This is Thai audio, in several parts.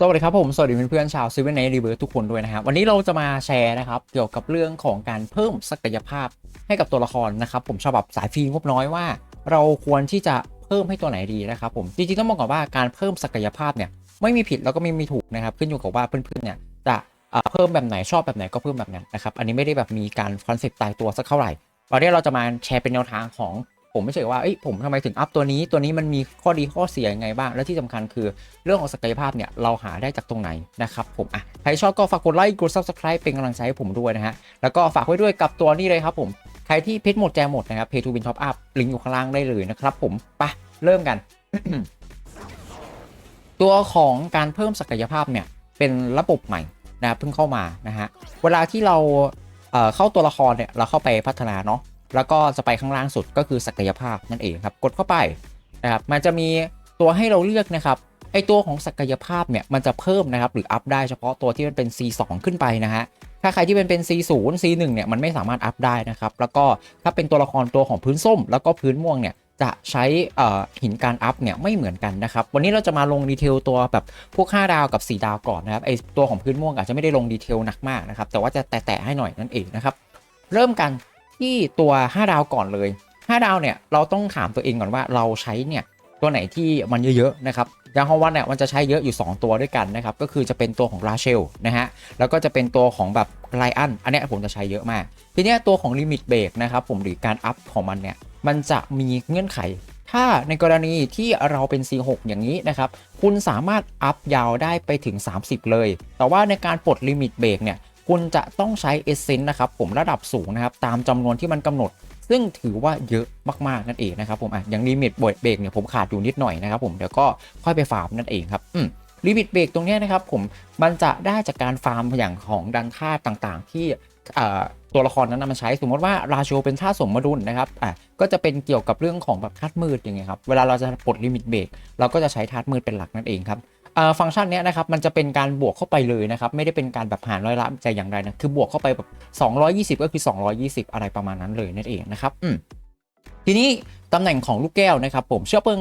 สวัสดีครับผมสวัสดีเพื่อนๆชาวซีเวนเนท์รีเวิร์ทุกคนด้วยนะครับวันนี้เราจะมาแชร์นะครับเกี่ยวกับเรื่องของการเพิ่มศักยภาพให้กับตัวละครนะครับผมฉบับสายฟรีงบน้อยว่า เราควรที่จะเพิ่มให้ตัวไหนดีนะครับผมจริงๆต้องบอกก่อนว่าการเพิ่มศักยภาพเนี่ยไม่มีผิดแล้วก็ไม่มีถูกนะครับขึ้นอยู่กับว่าเพื่อนๆเนี่ยจะเพิ่มแบบไหนชอบแบบไหนก็เพิ่มแบบนั้นนะครับอันนี้ไม่ได้แบบมีการคอนเซ็ปต์ตายตัวสักเท่าไหร่วันนี้เราจะมาแชร์เป็นแนวทางของ ผมไม่ใช่ว่าเอ้ยผมทำไมถึงอัพตัวนี้ตัวนี้มันมีข้อดีข้อเสียยังไงบ้าง และที่สำคัญคือเรื่องของศักยภาพเนี่ยเราหาได้จากตรงไหนนะครับผมอะใครชอบก็ฝากกดไลค์กด subscribe เป็นกำลังใจให้ผมด้วยนะฮะแล้วก็ฝากไว้ด้วยกับตัวนี้เลยครับผมใครที่เพชรหมดแจมหมดนะครับ Pay to Win Top Up ลิงก์อยู่ข้างล่างได้เลยนะครับผมไปะเริ่มกัน ตัวของการเพิ่มศักยภาพเนี่ยเป็นระบบใหม่นะครับเพิ่งเข้ามานะฮะเวลาที่เราเอ่อเข้าตัวละครเนี่ยเราเข้าไปพัฒนาเนาะ แล้วก็จะไปข้างล่างสุดก็คือศักยภาพนั่นเองครับกดเข้าไปนะครับมันจะมีตัวให้เราเลือกนะครับไอตัวของศักยภาพเนี่ยมันจะเพิ่มนะครับหรืออัพได้เฉพาะตัวที่มันเป็น C2 ขึ้นไปนะฮะถ้าใครที่เป็นเป็น C0 C1 เนี่ยมันไม่สามารถอัพได้นะครับแล้วก็ถ้าเป็นตัวละครตัวของพื้นส้ม แล้วก็พื้นม่วงเนี่ยจะใช้หินการอัพเนี่ยไม่เหมือนกันนะครับวันนี้เราจะมาลงดีเทลตัวแบบพวก 5 ดาวกับ 4 ดาวก่อนนะครับไอตัวของพื้นม่วงอาจจะไม่ได้ลงดีเทลหนักมากนะครับแต่ว่าจะแตะๆให้หน่อยนั่นเองนะครับเริ่มกัน ที่ตัว 5 ดาวก่อนเลย 5 ดาวเนี่ยเราต้องถามตัวเองก่อนว่าเราใช้เนี่ยตัวไหนที่มันเยอะๆนะครับอย่างฮอวันเนี่ยมันจะใช้เยอะอยู่ 2 ตัวด้วยกันนะครับก็คือจะเป็นตัวของราเชลนะฮะแล้วก็จะเป็นตัวของแบบไลอันอันนี้ผมจะใช้เยอะมาก ทีนี้ตัวของลิมิตเบรกนะครับผมหรือการอัพของมันเนี่ยมันจะมีเงื่อนไข ถ้าในกรณีที่เราเป็น C6 อย่างนี้นะครับคุณสามารถอัพยาวได้ไปถึง 30 เลย แต่ว่าในการปลดลิมิตเบรกเนี่ย คุณจะต้องใช้เอเซนต์นะครับผมระดับสูงนะครับตามจำนวนที่มันกำหนด ซึ่งถือว่าเยอะมากๆนั่นเองนะครับผมอะอย่างลิมิตเบรกเนี่ยผมขาดอยู่นิดหน่อยนะครับผมเดี๋ยวก็ค่อยไปฟาร์มนั่นเองครับอืมลิมิตเบรกตรงนี้นะครับผมมันจะได้จากการฟาร์มอย่างของดันท่าต่างๆ ที่ตัวละครนั้นนะมันใช้สมมติว่าราโชเป็นท่าสมดุลนะครับอะก็จะเป็นเกี่ยวกับเรื่องของแบบธาตุมืดอย่างเงี้ยครับเวลาเราจะปลดลิมิตเบรกเราก็จะใช้ธาตุมืดเป็นหลักนั่นเองครับ ฟังก์ชันนี้นะครับมันจะเป็นการบวกเข้าไปเลยนะครับไม่ได้เป็นการแบบหารร้อยละใจอย่างใดนะคือบวกเข้าไปแบบ220 ก็คือ 220 อะไรประมาณนั้นเลยนั่นเองนะครับทีนี้ตำแหน่งของลูกแก้วนะครับผมเชื้อเพลิง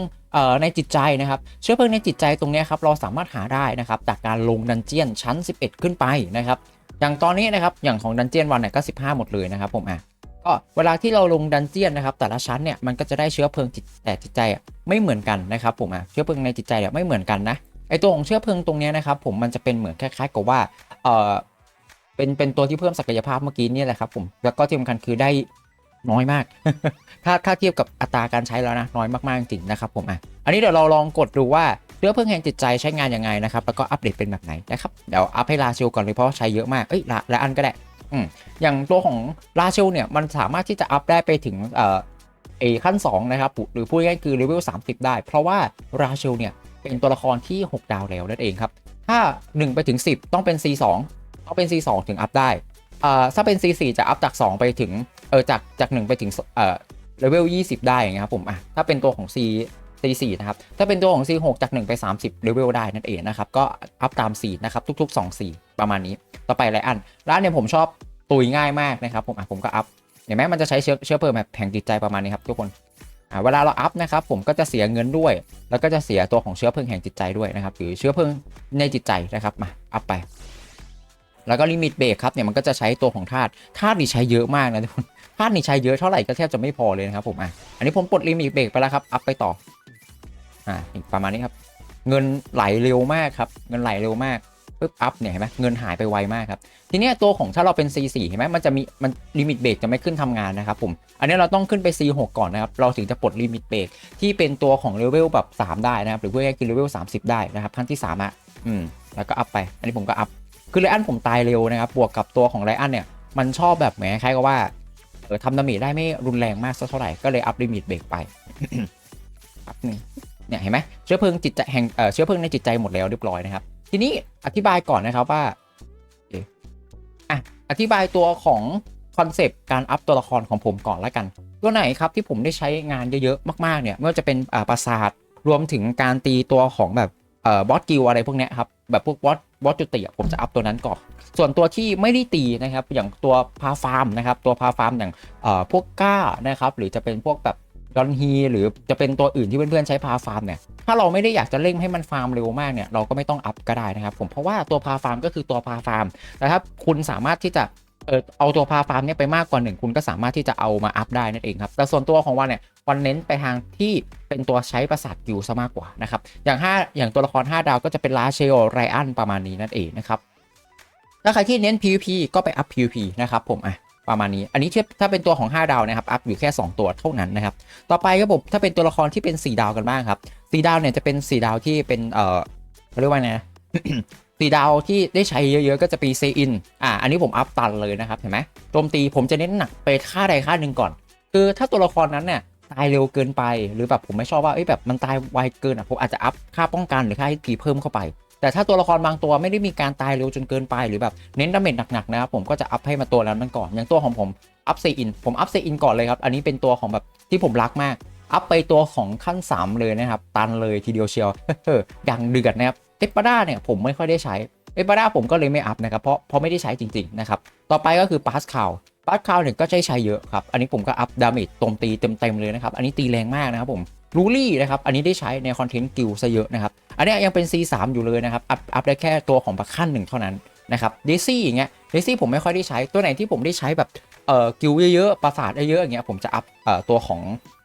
ในจิตใจนะครับเชื้อเพลิงในจิตใจตรงนี้ครับเราสามารถหาได้นะครับจากการลงดันเจียนชั้น 11 ขึ้นไปนะครับอย่างตอนนี้นะครับอย่างของดันเจียนวันเนี่ยก็ 15 หมดเลยนะครับผมอะก็เวลาที่เราลงดันเจียนนะครับแต่ละชั้นเนี่ยมันก็จะได้เชื้อเพลิงจิตแต่จิตใจอะไม่เหมือนกันนะครับผมอะเชื้อเพลิงในจิตใจเนี่ยไม่เหมือนกันนะ ไอตัวของเชื้อเพลิงตรงเนี้ยนะครับผมมันจะเป็นเหมือนคล้ายๆกับว่าเออเป็นเป็นตัวที่เพิ่มศักยภาพเมื่อกี้นี่แหละครับผมแล้วก็ที่สำคัญคือได้น้อยมาก ถ้าถ้าเทียบกับอัตราการใช้แล้วนะน้อยมากๆจริงๆนะครับผมอะอันนี้เดี๋ยวเราลองกดดูว่าเชื้อเพลิงแห่งจิตใจใช้งานยังไงนะครับแล้วก็อัปเดตเป็นแบบไหนนะครับเดี๋ยวอัพให้ลาเชลก่อนเลยเพราะาใช้เยอะมากเอ้ยละละอันก็ได้อืมอย่างตัวของลาเชลเนี่ยมันสามารถที่จะอัพได้ไปถึงเอ่อเอขั้น2นะครับหรือพูดง่ายๆคือเลเวล30 ได้ เพราะว่าราเชลเนี่ย เป็นตัวละครที่ 6 ดาวแล้วนั่นเองครับ ถ้า 1 ไปถึง 10 ต้องเป็น C2 ต้องเป็น C2 ถึงอัพได้อ่าถ้าเป็น C4 จะอัพจาก 2 ไปถึงเออจากจาก 1 ไปถึงเอ่อเลเวล20 ได้อย่ครับผมอะถ้าเป็นตัวของ C C4 นะครับ ถ้าเป็นตัวของ C6 จาก 1 ไป 30เลเวลได้นั่นเองนะครับ ก็อัพตาม4นะครับ ทุก ๆ 2 4 ประมาณนี้ ต่อไปไรอันร้านเนี่ยผมชอบตุยง่ายมากนะครับ ผมอะผมก็อัพเห็นไหมมันจะใช้เชื้อเชื้อเพลิงแบบแผงจิตใจประมาณนี้ครับทุกคน เวลาเราอัพนะครับผมก็จะเสียเงินด้วย แล้วก็จะเสียตัวของเชื้อเพลิงแห่งจิตใจด้วยนะครับหรือเชื้อเพลิงในจิตใจนะครับมาอัพไป แล้วก็ลิมิตเบรกครับเนี่ยมันก็จะใช้ตัวของธาตุธาตุนี่ใช้เยอะมากนะทุกคนธาตุนี่ใช้เยอะเท่าไหร่ก็แทบจะไม่พอเลยนะครับผมอะอันนี้ผมปลดลิมิตเบรกไปแล้วครับอัพไปต่ออ่าประมาณนี้ครับ เงินไหลเร็วมากครับ เงินไหลเร็วมาก ปึ๊บอัพเนี่ยเห็นไหมเงินหายไปไวมากครับ ทีนี้ตัวของถ้าเราเป็น C4 เห็นไหมมันจะมีมันลิมิตเบรกจะไม่ขึ้นทำงานนะครับผม อันนี้เราต้องขึ้นไป C6 ก่อนนะครับ เราถึงจะปลดลิมิตเบรกที่เป็นตัวของเลเวลแบบ 3 ได้นะครับ หรือเพื่อคือเลเวล30 ได้นะครับขั้นที่3อะอืมแล้วก็อัพไป อันนี้ผมก็อัพคือไลอันผมตายเร็วนะครับ บวกกับตัวของไลอันเนี่ยมันชอบแบบแหมคล้ายกับว่าเออทำดาเมจได้ไม่รุนแรงมากสักเท่าไหร่ก็เลยอัพลิมิตเบรกไปอัพนี่เนี่ยเห็นไหมเชื้อเพลิงจิตใจแห่งเออเชื้อเพลิงในจิตใจหมดแล้วเรียบร้อยนะครับ ทีนี้อธิบายก่อนนะครับว่าอะอธิบายตัวของคอนเซปต์การอัพตัวละครของผมก่อนละกัน ตัวไหนครับที่ผมได้ใช้งานเยอะๆมากๆเนี่ยไม่ว่าจะเป็นอ่าปราสาทรวมถึงการตีตัวของแบบเอ่อบอสกิลอะไรพวกเนี้ยครับแบบพวกบอสบอสจุติอะผมจะอัพตัวนั้นก่อน ส่วนตัวที่ไม่ได้ตีนะครับอย่างตัวพาฟาร์มนะครับตัวพาฟาร์มอย่างเอ่อพวกก้านะครับหรือจะเป็นพวกแบบ ดอนฮีหรือจะเป็นตัวอื่นที่เพื่อนๆใช้พาฟาร์มเนี่ยถ้าเราไม่ได้อยากจะเร่งให้มันฟาร์มเร็วมากเนี่ยเราก็ไม่ต้องอัพก็ได้นะครับผมเพราะว่าตัวพาฟาร์มก็คือตัวพาฟาร์มแต่ถ้าคุณสามารถที่จะเออเอาตัวพาฟาร์มเนี่ยไปมากกว่าหนึ่งคุณก็สามารถที่จะเอามาอัพได้นั่นเองครับแต่ส่วนตัวของวันเนี่ยวันเน้นไปทางที่เป็นตัวใช้ประสาทกิวซะมากกว่านะครับอย่าง 5 อย่างตัวละคร 5 ดาวก็จะเป็นลาเชลไรอันประมาณนี้นั่นเองนะครับถ้าใครที่เน้น PVP ก็ไปอัพ PVP นะครับผมอะ ประมาณนี้ อันนี้เทียบถ้าเป็นตัวของ 5 ดาวนะครับ อัพอยู่แค่ 2 ตัวเท่านั้นนะครับ ต่อไปครับผม ถ้าเป็นตัวละครที่เป็น 4 ดาวกันบ้างครับ4ดาวเนี่ยจะเป็น 4 ดาวที่เป็น เอ่อเรียกว่าไงสี่ดาวที่ได้ใช้เยอะๆ ก็จะปีเซอิน อ่า อันนี้ผมอัพตันเลยนะครับ เห็นไหมโจมตีผมจะเน้นหนักไปค่าใดค่าหนึ่งก่อน คือถ้าตัวละครนั้นเนี่ยตายเร็วเกินไป หรือแบบผมไม่ชอบว่า เอ้ยแบบมันตายไวเกินอะ ผมอาจจะอัพค่าป้องกันหรือค่าให้กีเพิ่มเข้าไป แต่ถ้าตัวละครบางตัวไม่ได้มีการตายเร็วจนเกินไปหรือแบบเน้นดาเมจหนักๆนะครับผมก็จะอัพให้มาตัวนั้วนมันก่อนอย่างตัวของผมอัพเซอินผมอัพเซอินก่อนเลยครับอันนี้เป็นตัวของแบบที่ผมรักมากอัพไปตัวของขั้น 3 เลยนะครับ ตันเลยทีเดียวเชียวอย่างเดือดนะครับเอปปาด้าเนี่ยผมไม่ค่อยได้ใช้เอปาด้าผมก็เลยไม่อัพนะครับเพราะเพราะไม่ได้ใช้จริงๆนะครับต่อไปก็คือปาสคาวปาสคาวเนี่ยก็ใช้ใช้เยอะครับอันนี้ผมก็อัพดาเมจตรงตีเต็มๆเลยนะครับอันนี้ตีแรงมากนะครับผมลูลี่นะครับอันนี้ได้ใช้ในคอนเทนต์กิลซะเยอะนะครับ อันนี้ยังเป็น C3 อยู่เลยนะครับ อัพอัพได้แค่ตัวของบัคขั้นหนึ่งเท่านั้นนะครับเดซี่อย่างเงี้ยเดซี่ผมไม่ค่อยได้ใช้ตัวไหนที่ผมได้ใช้แบบเอ่อกิลเยอะๆประสาทเยอะๆอย่างเงี้ยผมจะอัพเอ่อตัวของ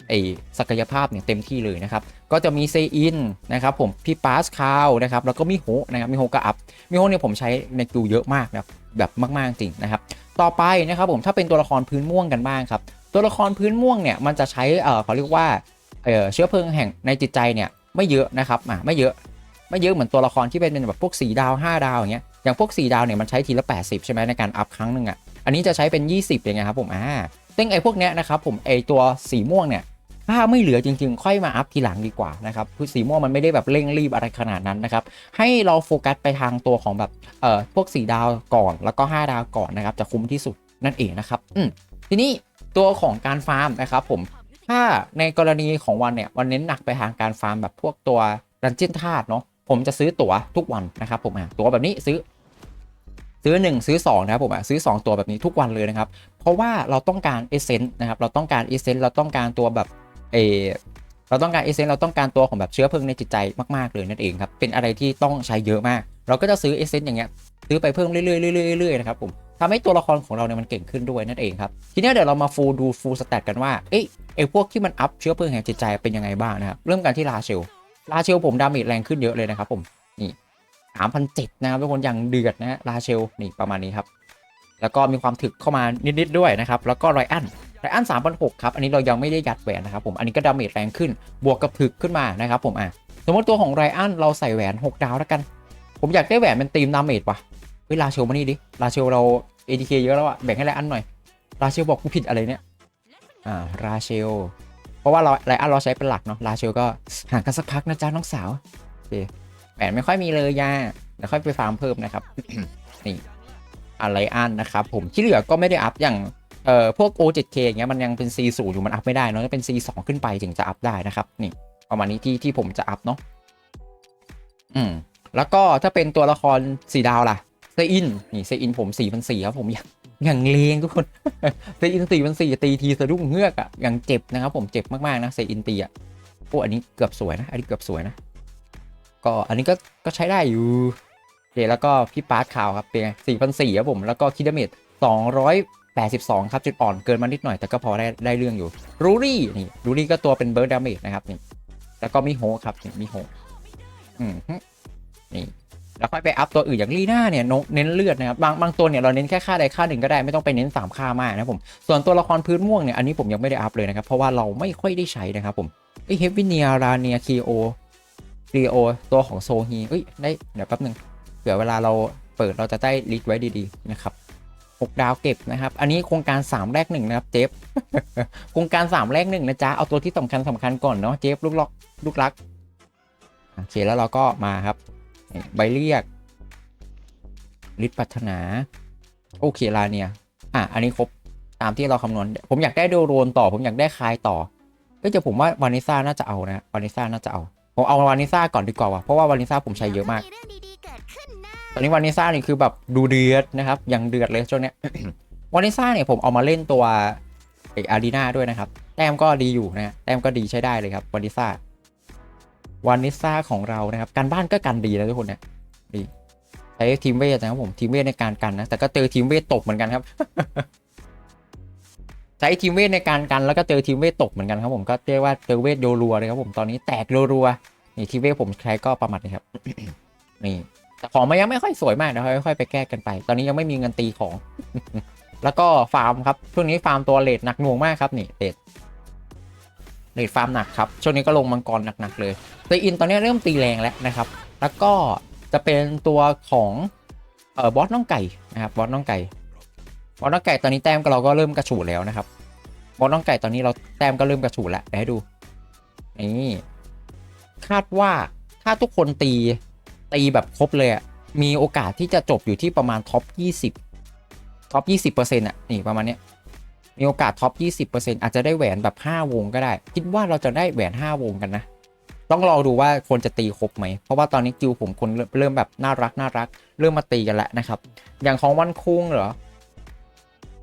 ไอศักยภาพเนี่ยเต็มที่เลยนะครับ ก็จะมีเซอินนะครับผมพี่ปาสคาวนะครับแล้วก็มิโฮนะครับมิโฮก็อัพมิโฮเนี่ยผมใช้ในกิลเยอะมากนะแบบมากๆจริงนะครับ ต่อไปนะครับผมถ้าเป็นตัวละครพื้นม่วงกันบ้างครับ ตัวละครพื้นม่วงเนี่ยมันจะใช้เออเขาเรียกว่าเออเชื้อเพลิงแห่งในจิตใจเนี่ย ไม่เยอะนะครับอ่าไม่เยอะไม่เยอะเหมือนตัวละครที่เป็นแบบพวก 4 ดาว 5 ดาวอย่างเงี้ยอย่างพวก 4 ดาวเนี่ยมันใช้ทีละ 80 ใช่ไหมในการอัพครั้งหนึ่งอะอันนี้จะใช้เป็น 20อย่างเงี้ยครับผมอ่าซึ่งไอ้พวกเนี้ยนะครับผมไอ้ตัวสีม่วงเนี่ยถ้าไม่เหลือจริงๆ ค่อยมาอัพทีหลังดีกว่านะครับคือสีม่วงมันไม่ได้แบบเร่งรีบอะไรขนาดนั้นนะครับ ให้เราโฟกัสไปทางตัวของแบบเอ่อพวก 4 ดาวก่อนแล้วก็ 5 ดาวก่อนนะครับจะคุ้มที่สุดนั่นเองนะครับอืมทีนี้ตัวของการฟาร์มนะครับผม ถ้าในกรณีของวันเนี่ยวันเน้นหนักไปทางการฟาร์มแบบพวกตัวดันเจียนธาตุเนาะผมจะซื้อตั๋วทุกวันนะครับผมอะตั๋วแบบนี้ซื้อ ซื้อ 1 ซื้อ 2 นะครับผมอะซื้อ 2 ตัวแบบนี้ทุกวันเลยนะครับ เพราะว่าเราต้องการเอเซนต์นะครับเราต้องการเอเซนต์เราต้องการตัวแบบเอเราต้องการเอเซนต์เราต้องการตัวของแบบเชื้อเพลิงในจิตใจมากๆเลยนั่นเองครับเป็นอะไรที่ต้องใช้เยอะมาก เราก็จะซื้อเอเซนต์อย่างเงี้ยซื้อไปเพิ่มเรื่อยๆเรื่อยๆๆนะครับผมทำให้ตัวละครของเราเนี่ยมันเก่งขึ้นด้วยนั่นเองครับทีนี้เดี๋ยวเรามาฟูดูฟูสแตทกันว่าเอ้ย ไอ้พวกที่มันอัพเชื้อเพลิงแห่งจิตใจเป็นยังไงบ้างนะครับเริ่มกันที่ลาเชลลาเชลผมดาเมจแรงขึ้นเยอะเลยนะครับผมนี่สามพันเจ็ดนะครับทุกคนอย่างเดือดนะลาเชลนี่ประมาณนี้ครับแล้วก็มีความถึกเข้ามานิดๆด้วยนะครับแล้วก็ไรอันไรอันสามพันหกครับอันนี้เรายังไม่ได้ยัดแหวนนะครับผมอันนี้ก็ดาเมจแรงขึ้นบวกกับถึกขึ้นมานะครับผมอะสมมติตัวของไรอันเราใส่แหวน 6 ดาวแล้วกัน ผมอยากได้แหวนเป็นตีมดาเมจว่ะเฮ้ยลาเชลมานี่ดิลาเชลเรา ADK เยอะแล้วอะแบ่งให้ไรอันหน่อยลาเชลบอกกูผิดอะไรเนี่ย ราเชล เพราะว่าเราไรอันเราใช้เป็นหลักเนาะลาเชลก็ห่างกันสักพักนะจ๊ะน้องสาวโอเคแหวนไม่ค่อยมีเลยยาเดี๋ยวค่อยไปฟาร์มเพิ่มนะครับนี่อะไรอันนะครับผมที่เหลือก็ไม่ได้อัพอย่างเอ่อพวก O7K อย่างเงี้ยมันยังเป็น C0 อยู่มันอัพไม่ได้เนาะต้องเป็น C2 ขึ้นไปถึงจะอัพได้นะครับนี่ประมาณนี้ที่ที่ผมจะอัพเนาะอืมแล้วก็ถ้าเป็นตัวละครสีดาวล่ะเซอินนี่เซอินผม4 0 0ครับผมอย่าง อย่างเลงทุกคนเซอิน4 0 0ตีทีสะดุ้งเงือกอะ่ะอย่างเจ็บนะครับผมเจ็บมากๆนะเซอินตีอะ่ะโอ้อันนี้เกือบสวยนะ อันนี้เกือบสวยนะ ก็อันนี้ก็ก็ใช้ได้อยู่โอเคแล้วก็พี่ปาร์ตข่าวครับเป็นไงสี่พันสี่ครับผมแล้วก็คิดดาเมจสองร้อยแปดสิบสองครับจุดอ่อนเกินมานิดหน่อยแต่ก็พอได้ได้เรื่องอยู่รูรี่นี่รูรี่ก็ตัวเป็นเบิร์ดดาเมจนะครับนี่แล้วก็มิโฮครับนี่มิโฮอืมฮึนี่ แล้วค่อยไปอัพตัวอื่นอย่างลีน่าเนี่ยเน้นเลือดนะครับบางบางตัวเนี่ยเราเน้นแค่ค่าใดค่าหนึ่งก็ได้ไม่ต้องไปเน้นสามค่ามากนะผมส่วนตัวละครพื้นม่วงเนี่ยอันนี้ผมยังไม่ได้อัพเลยนะครับเพราะว่าเราไม่ค่อยได้ใช้นะครับผมไอเฮฟวิเนียราเนียคีโอคีโอตัวของโซฮีเอ้ยได้เดี๋ยวแป๊บหนึ่งเผื่อเวลาเราเปิดเราจะได้ลิสไว้ดีๆนะครับ6ดาวเก็บนะครับ อันนี้โครงการ 3 แรกหนึ่งนะครับ เจฟโครงการ 3 แรกหนึ่งนะจ๊ะ เอาตัวที่สำคัญสำคัญก่อนเนาะ เจฟลูกล็อกลูกรัก โอเค แล้วเราก็มาครับ ใบเรียกลิสต์พัฒนา โอเคลาเนี่ยอะ อันนี้ครบตามที่เราคำนวณ ผมอยากได้โดโรนต่อ ผมอยากได้คายต่อเฮ้ยแต่ผมว่าวานิซ่าน่าจะเอานะวานิซ่าน่าจะเอา ผมเอาวานิซ่าก่อนดีกว่าว่ะ เพราะว่าวานิซ่าผมใช้เยอะมาก ตอนนี้วานิซ่านี่คือแบบดูเดือดนะครับยังเดือดเลยช่วงเนี้ยวานิซ่าเนี่ยผมเอามาเล่นตัวเอกอารีนาด้วยนะครับ แต้มก็ดีอยู่นะฮะแต้มก็ดีใช้ได้เลยครับวานิซ่า วานิซ่าของเรานะครับการบ้านก็กันดีนะทุกคนเนี่ยดีใช้ทีมเวทนะครับผมทีมเวทในการกันนะแต่ก็เจอทีมเวทตกเหมือนกันครับ ใช้ทีมเวทในการกันแล้วก็เจอทีมเวทตกเหมือนกันครับผมก็เรียกว่าเจอเวทโยรัวเลยครับผมตอนนี้แตกรัวนี่ทีมเวทผมใช้ก็ประมาณนี้ครับนี่แต่ของมันยังไม่ค่อยสวยมากเดี๋ยวค่อยๆไปแก้กันไป ตอนนี้ยังไม่มีเงินตีของ แล้วก็ฟาร์มครับช่วงนี้ฟาร์มตัวเลดหนักหน่วงมากครับนี่เลด เลดฟาร์มหนักครับช่วงนี้ก็ลงมังกรหนักๆเลยแต่อินตอนนี้เริ่มตีแรงแล้วนะครับ แล้วก็จะเป็นตัวของเอ่อบอสน้องไก่นะครับบอสน้องไก่บอสน้องไก่ตอนนี้แต้มเราก็เริ่มกระฉูดแล้วนะครับบอสน้องไก่ตอนนี้เราแต้มก็เริ่มกระฉูดแล้วเดี๋ยวให้ดูนี่คาดว่าถ้าทุกคนตีตีแบบครบเลยมีโอกาสที่จะจบอยู่ที่ประมาณท็อป 20ท็อป 20%อะนี่ประมาณเนี้ย มีโอกาสท็อป 20%อาจจะได้แหวนแบบ 5 วงก็ได้ คิดว่าเราจะได้แหวน 5 วงกันนะ ต้องรอดูว่าคนจะตีครบไหม เพราะว่าตอนนี้กิวผมคนเริ่มแบบน่ารักน่ารัก เริ่มมาตีกันแล้วนะครับ อย่างของวันคุงเหรอ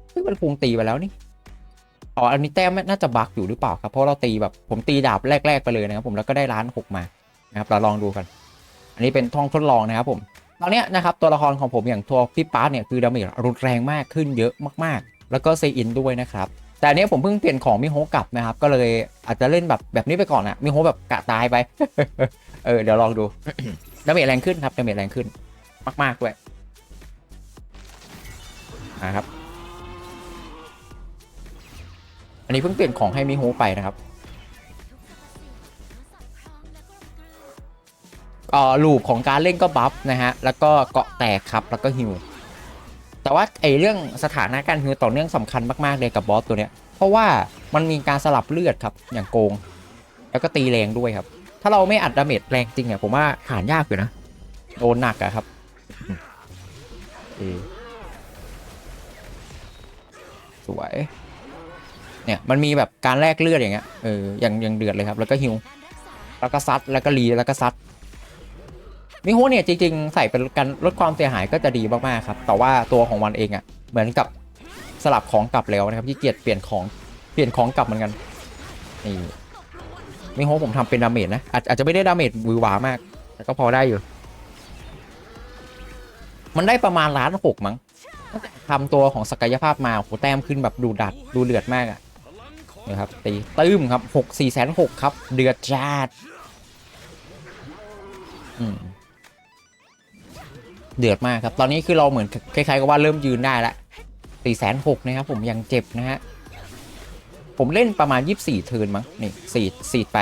เฮ้ยวันคุงตีไปแล้วนี่ อ๋อ อันนี้แต้มน่าจะบั๊กอยู่หรือเปล่าครับ เพราะเราตีแบบผมตีดาบแรก ๆ ไปเลยนะครับ ผมแล้วก็ได้ล้านหกมา นะครับ เราลองดูกัน อันนี้เป็นท่องทดลองนะครับผม ตอนนี้นะครับตัวละครของผมอย่างตัวพี่ป้าเนี่ยคือดาเมจรุนแรงมากขึ้นเยอะมากๆ แล้วก็เซอินด้วยนะครับ แต่อันเนี้ยผมเพิ่งเปลี่ยนของมิโฮกลับนะครับ ก็เลยอาจจะเล่นแบบแบบนี้ไปก่อนนะมิโฮแบบกะตายไปเออเดี๋ยวลองดูดาเมจแรงขึ้นครับดาเมจแรงขึ้น มากๆด้วยนะครับ อันนี้เพิ่งเปลี่ยนของให้มิโฮไปนะครับอ่อลูปของการเล่นก็บัฟนะฮะ แล้วก็เกาะแตกครับ แล้วก็ฮิว แต่ว่าไอเรื่องสถานะการฮิวต่อเนื่องสำคัญมากๆเลยกับบอสตัวเนี้ย เพราะว่ามันมีการสลับเลือดครับอย่างโกง แล้วก็ตีแรงด้วยครับ ถ้าเราไม่อัดดาเมจแรงจริงเนี่ยผมว่าผ่านยากอยู่นะโดนหนักอะครับเออสวย เนี่ยมันมีแบบการแลกเลือดอย่างเงี้ยเอออย่างอย่างเดือดเลยครับ แล้วก็ฮิวแล้วก็ซัดแล้วก็รีแล้วก็ซัด มิโฮเนี่ยจริงๆ ใส่เป็นการลดความเสียหายก็จะดีมากๆครับ แต่ว่าตัวของวันเองอะ่ะเหมือนกับสลับของกลับแล้วนะครับที่เกียจเปลี่ยนของเปลี่ยนของกลับเหมือนกันนี่มิโฮผมทำเป็นดาเมจนะอาจอาจจะไม่ได้ดาเมจวือหวามาก แต่ก็พอได้อยู่ มันได้ประมาณล้านหกมั้งตั้งแต่ทำตัวของศักยภาพมาโอ้โหแต้มขึ้นแบบดูดัดดูเดือดมากอะ่ะนะครับตีตื้มครับหกสี่แสนหกครับ เดือดจัดอืม เดือดมากครับ ตอนนี้คือเราเหมือนคล้ายๆกับว่าเริ่มยืนได้ละสี่แสนหกนะครับผมยังเจ็บนะฮะ ผมเล่นประมาณ 24 เทิร์นมั้ง นี่สี่สี่ไป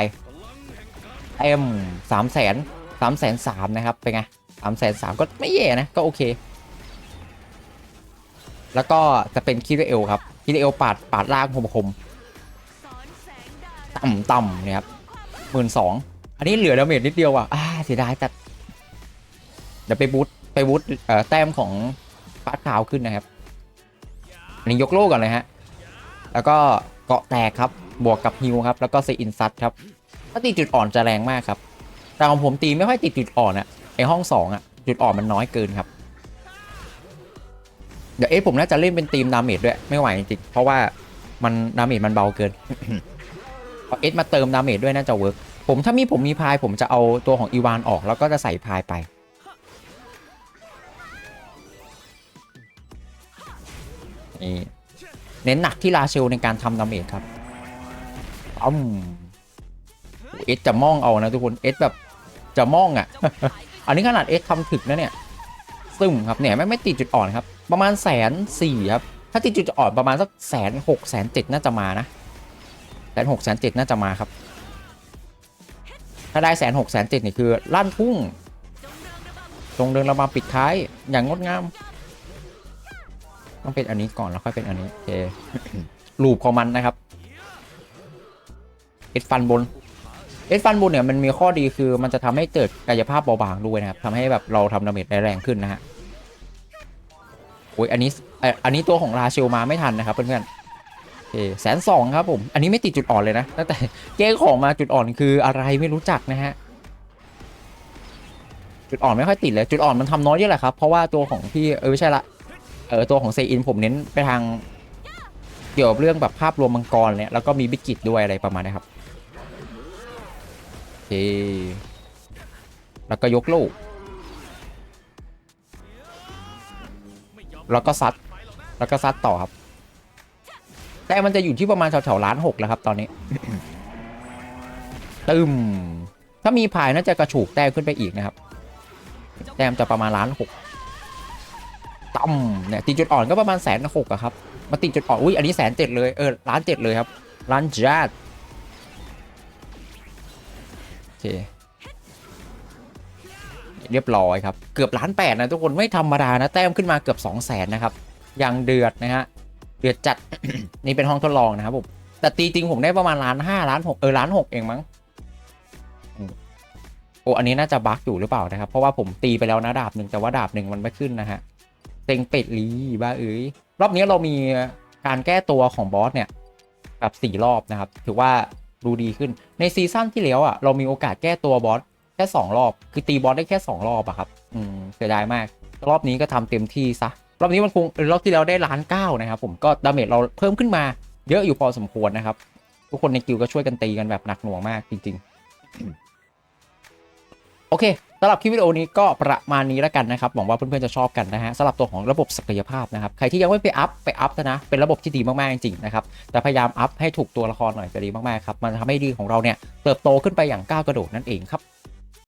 เอ็มสามแสนสามแสนสามนะครับ เป็นไงสามแสนสามก็ไม่แย่นะ ก็โอเค แล้วก็จะเป็นคิดเอลครับคิดเอลปาดปาดล่างคมคมต่ำต่ำเนี่ยครับหมื่นสองอันนี้เหลือดาเมจนิดเดียวอะอ่าเสียดายแต่เดี๋ยวไปบูท ไปวุฒเอ่อแต้มของฟาดขาวขึ้นนะครับอันนี้ยกโล่ก่อนเลยฮะ แล้วก็เกาะแตกครับ บวกกับฮิวครับ แล้วก็เซอินซัตครับถ้าตีจุดอ่อนจะแรงมากครับ แต่ของผมตีไม่ค่อยติดจุดอ่อนอะไอห้องสองอะจุดอ่อนมันน้อยเกินครับ เดี๋ยวเอสผมน่าจะเล่นเป็นทีมดาเมจด้วย ไม่ไหวจริงเพราะว่ามันดาเมจมันเบาเกินพอเอสมาเติมดาเมจด้วยน่าจะเวิร์กผมถ้ามีผมมีพายผมจะเอาตัวของอีวานออก แล้วก็จะใส่พายไป นี่เน้นหนักที่ลาเชลในการทำดาเมจครับอ้มเอสจะมองเอานะทุกคนเอสแบบจะมองอะ อันนี้ขนาดเอสทำถึกนะเนี่ยซึมครับเนี่ยไม่ไม่ติดจุดอ่อนครับ ประมาณแสนสี่ครับ ถ้าติดจุดอ่อนประมาณสักแสนหกแสนเจ็ดน่าจะมานะแสนหกแสนเจ็ดน่าจะมาครับ ถ้าได้แสนหกแสนเจ็ดนี่คือลั่นพุ่งตรงเดินระบำปิดท้ายอย่างงดงาม ต้องเป็นอันนี้ก่อนแล้วค่อยเป็นอันนี้โอเคลูปของมันนะครับเอสฟันบนเอสฟันบนเนี่ยมันมีข้อดีคือมันจะทำให้เกิดกายภาพเบาบางด้วยนะครับทำให้แบบเราทำดาเมจได้แรงขึ้นนะฮะโอ้ยอันนี้อันนี้ตัวของราเชลมาไม่ทันนะครับเพื่อนๆโอเคแสนสองครับผม อันนี้ไม่ติดจุดอ่อนเลยนะตั้งแต่เก้ของมาจุดอ่อนคืออะไรไม่รู้จักนะฮะจุดอ่อนไม่ค่อยติดเลยจุดอ่อนมันทำน้อยเยอะแหละครับเพราะว่าตัวของพี่เออไม่ใช่ละ เออตัวของเซอินผมเน้นไปทางเกี่ยวกับเรื่องแบบภาพรวมมังกรเนี่ยแล้วก็มีบิกิตด้วยอะไรประมาณนี้ครับโอเคแล้วก็ยกลูก แล้วก็ซัด แล้วก็ซัดต่อครับ แต่มันจะอยู่ที่ประมาณแถวๆล้านหกแล้วครับตอนนี้ ตึมถ้ามีพายน่าจะกระฉูกแต้มขึ้นไปอีกนะครับ แต้มจะประมาณล้านหก ต่ำเนี่ยตีจุดอ่อนก็ประมาณแสนหกอะครับ มาตีจุดอ่อน อุ้ยอันนี้แสนเจ็ดเลยเออล้านเจ็ดเลยครับล้านจัดโอเคเรียบร้อยครับ เกือบล้านแปดนะทุกคนไม่ธรรมดานะ แต้มขึ้นมาเกือบ2 0 0แสนนะครับย่างเดือดนะฮะเดือดจัดนี่เป็นห้องทดลองนะครับผมแต่ตีจริงผมได้ประมาณล้านห้าล้านหกเออล้านหกเองมั้งโอ้อันนี้น่าจะบั๊กอยู่หรือเปล่านะครับ เพราะว่าผมตีไปแล้วนะดาบหนึ่งแต่ว่าดาบหนึ่งมันไม่ขึ้นนะฮะ เต็งเป็ดลีบ้าเอ้ยรอบนี้เรามีการแก้ตัวของบอสเนี่ยแบบสี่รอบนะครับ ถือว่าดูดีขึ้นในซีซั่นที่แล้วอะเรามีโอกาสแก้ตัวบอสแค่สองรอบ คือตีบอสได้แค่สองรอบอะครับอืมเสียดายมาก รอบนี้ก็ทำเต็มที่ซะรอบนี้มันคงรอบที่แล้วได้ล้านเก้านะครับผมก็ดาเมจเราเพิ่มขึ้นมาเยอะอยู่พอสมควรนะครับ ทุกคนในกิลก็ช่วยกันตีกันแบบหนักหน่วงมากจริง ๆ โอเค สำหรับคลิปวิดีโอนี้ก็ประมาณนี้แล้วกันนะครับหวังว่าเพื่อนๆจะชอบกันนะฮะสำหรับตัวของระบบศักยภาพนะครับใครที่ยังไม่ไปอัพไปอัพนะเป็นระบบที่ดีมากๆจริงๆนะครับแต่พยายามอัพให้ถูกตัวละครหน่อยจะดีมากๆครับมันทำให้ดีของเราเนี่ยเติบโตขึ้นไปอย่างก้าวกระโดดนั่นเองครับ